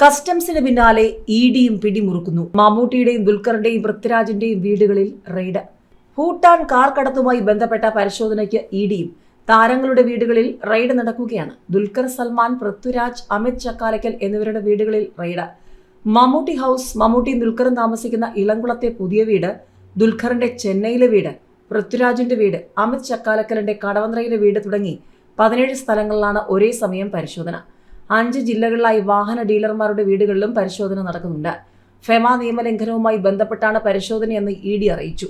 കസ്റ്റംസിന് പിന്നാലെ ഇ ഡിയും പിടിമുറുക്കുന്നു. മമ്മൂട്ടിയുടെയും ദുൽഖറിന്റെയും പൃഥ്വിരാജിന്റെയും വീടുകളിൽ റെയ്ഡ്. ഭൂട്ടാൻ കാർ കടത്തുമായി ബന്ധപ്പെട്ട പരിശോധനയ്ക്ക് ഇ ഡിയും താരങ്ങളുടെ വീടുകളിൽ റെയ്ഡ് നടക്കുകയാണ്. ദുൽഖർ സൽമാൻ പൃഥ്വിരാജ് അമിത് ചക്കാലക്കൽ എന്നിവരുടെ വീടുകളിൽ റെയ്ഡ്. മമ്മൂട്ടി ഹൗസ് മമ്മൂട്ടി ദുൽഖറും താമസിക്കുന്ന ഇളംകുളത്തെ പുതിയ വീട് ദുൽഖറിന്റെ ചെന്നൈയിലെ വീട് പൃഥ്വിരാജിന്റെ വീട് അമിത് ചക്കാലക്കലിന്റെ കടവന്ത്രയിലെ വീട് തുടങ്ങി പതിനേഴ് സ്ഥലങ്ങളിലാണ് ഒരേ സമയം പരിശോധന. അഞ്ച് ജില്ലകളിലായി വാഹന ഡീലർമാരുടെ വീടുകളിലും പരിശോധന നടക്കുന്നുണ്ട്. ഫെമ നിയമലംഘനവുമായി ബന്ധപ്പെട്ടാണ് പരിശോധനയെന്ന് ഇ ഡി അറിയിച്ചു.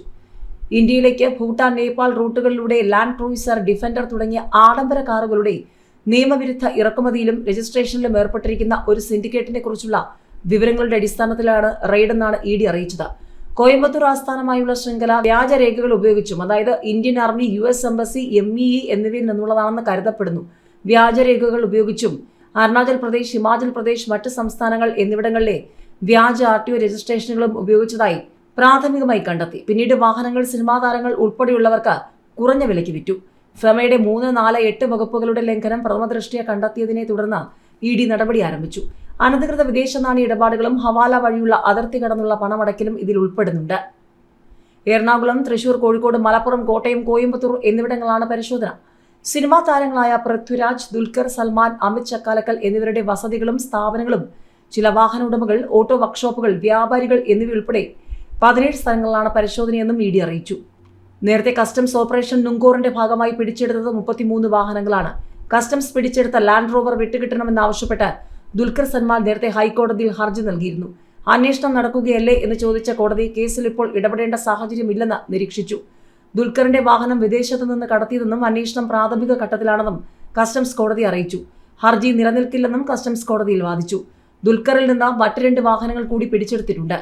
ഇന്ത്യയിലേക്ക് ഭൂട്ടാൻ നേപ്പാൾ റൂട്ടുകളിലൂടെ ലാൻഡ് ക്രൂയിസർ ഡിഫൻഡർ തുടങ്ങിയ ആഡംബര കാറുകളുടെ നിയമവിരുദ്ധ ഇറക്കുമതിയിലും രജിസ്ട്രേഷനിലും ഏർപ്പെട്ടിരിക്കുന്ന ഒരു സിൻഡിക്കേറ്റിനെ കുറിച്ചുള്ള വിവരങ്ങളുടെ അടിസ്ഥാനത്തിലാണ് റെയ്ഡെന്നാണ് ഇ ഡി അറിയിച്ചത്. കോയമ്പത്തൂർ ആസ്ഥാനമായുള്ള ശൃംഖല വ്യാജരേഖകൾ ഉപയോഗിച്ചും അതായത് Indian army U S embassy M E എന്നിവയിൽ നിന്നുള്ളതാണെന്ന് കരുതപ്പെടുന്നു. വ്യാജരേഖകൾ ഉപയോഗിച്ചും അരുണാചൽ പ്രദേശ് ഹിമാചൽ പ്രദേശ് മറ്റ് സംസ്ഥാനങ്ങൾ എന്നിവിടങ്ങളിലെ വ്യാജ ആർ ടി ഒ രജിസ്ട്രേഷനുകളും ഉപയോഗിച്ചതായി പ്രാഥമികമായി കണ്ടെത്തി. പിന്നീട് വാഹനങ്ങൾ സിനിമാ താരങ്ങൾ ഉൾപ്പെടെയുള്ളവർക്ക് കുറഞ്ഞ വിലയ്ക്ക് വിറ്റു. ഫെമയുടെ മൂന്ന് നാല് എട്ട് വകുപ്പുകളുടെ ലംഘനം പ്രഥമദൃഷ്ടിയ കണ്ടെത്തിയതിനെ തുടർന്ന് ഇ ഡി നടപടി ആരംഭിച്ചു. അനധികൃത വിദേശ നാണയ ഇടപാടുകളും ഹവാല വഴിയുള്ള അതിർത്തി കടന്നുള്ള പണമടയ്ക്കലും ഇതിൽ ഉൾപ്പെടുന്നുണ്ട്. എറണാകുളം തൃശൂർ കോഴിക്കോട് മലപ്പുറം കോട്ടയം കോയമ്പത്തൂർ എന്നിവിടങ്ങളാണ് പരിശോധന. സിനിമാ താരങ്ങളായ പൃഥ്വിരാജ് ദുൽഖർ സൽമാൻ അമിത് ചക്കാലക്കൽ എന്നിവരുടെ വസതികളും സ്ഥാപനങ്ങളും ചില വാഹന ഉടമകൾ ഓട്ടോ വർക്ക്ഷോപ്പുകൾ വ്യാപാരികൾ എന്നിവയുൾപ്പെടെ പതിനേഴ് സ്ഥലങ്ങളിലാണ് പരിശോധനയെന്നും മീഡിയ അറിയിച്ചു. നേരത്തെ കസ്റ്റംസ് ഓപ്പറേഷൻ നുങ്കോറിന്റെ ഭാഗമായി പിടിച്ചെടുത്തത് മുപ്പത്തിമൂന്ന് വാഹനങ്ങളാണ്. കസ്റ്റംസ് പിടിച്ചെടുത്ത ലാൻഡ് റോവർ വിട്ടുകിട്ടണമെന്നാവശ്യപ്പെട്ട് ദുൽഖർ സൽമാൻ നേരത്തെ ഹൈക്കോടതിയിൽ ഹർജി നൽകിയിരുന്നു. അന്വേഷണം നടക്കുകയല്ലേ എന്ന് ചോദിച്ച കോടതി കേസിൽ ഇപ്പോൾ ഇടപെടേണ്ട സാഹചര്യമില്ലെന്ന് നിരീക്ഷിച്ചു. ദുൽഖറിന്റെ വാഹനം വിദേശത്തു നിന്ന് കടത്തിയതെന്നും അന്വേഷണം പ്രാഥമിക ഘട്ടത്തിലാണെന്നും കസ്റ്റംസ് കോടതി അറിയിച്ചു. ഹർജി നിലനിൽക്കില്ലെന്നും കസ്റ്റംസ് കോടതിയിൽ വാദിച്ചു. ദുൽഖറിൽ നിന്ന് മറ്റു രണ്ട് വാഹനങ്ങൾ കൂടി പിടിച്ചെടുത്തിട്ടുണ്ട്.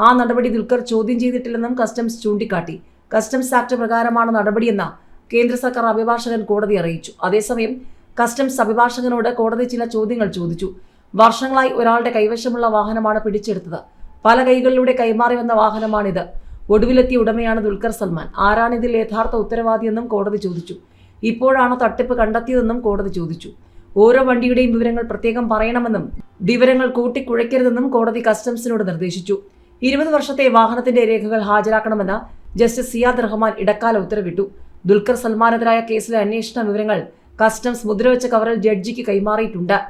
ആ നടപടി ദുൽഖർ ചോദ്യം ചെയ്തിട്ടില്ലെന്നും കസ്റ്റംസ് ചൂണ്ടിക്കാട്ടി. കസ്റ്റംസ് ആക്ട് പ്രകാരമാണ് നടപടിയെന്ന കേന്ദ്ര സർക്കാർ അഭിഭാഷകൻ കോടതി അറിയിച്ചു. അതേസമയം കസ്റ്റംസ് അഭിഭാഷകനോട് കോടതി ചില ചോദ്യങ്ങൾ ചോദിച്ചു. വർഷങ്ങളായി ഒരാളുടെ കൈവശമുള്ള വാഹനമാണ് പിടിച്ചെടുത്തത്. പല കൈകളിലൂടെ കൈമാറി വന്ന വാഹനമാണിത്. ഒടുവിലെത്തിയ ഉടമയാണ് ദുൽഖർ സൽമാൻ. ആരാണ് ഇതിൽ യഥാർത്ഥ ഉത്തരവാദിയെന്നും കോടതി ചോദിച്ചു. ഇപ്പോഴാണ് തട്ടിപ്പ് കണ്ടെത്തിയതെന്നും കോടതി ചോദിച്ചു. ഓരോ വണ്ടിയുടെയും വിവരങ്ങൾ പ്രത്യേകം പറയണമെന്നും വിവരങ്ങൾ കൂട്ടിക്കുഴയ്ക്കരുതെന്നും കോടതി കസ്റ്റംസിനോട് നിർദ്ദേശിച്ചു. ഇരുപത് വർഷത്തെ വാഹനത്തിന്റെ രേഖകൾ ഹാജരാക്കണമെന്ന് ജസ്റ്റിസ് സിയാദ് റഹ്മാൻ ഇടക്കാല ഉത്തരവിട്ടു. ദുൽഖർ സൽമാനെതിരായ കേസിലെ അന്വേഷണ വിവരങ്ങൾ കസ്റ്റംസ് മുദ്രവെച്ച കവറിൽ ജഡ്ജിക്ക് കൈമാറിയിട്ടുണ്ട്.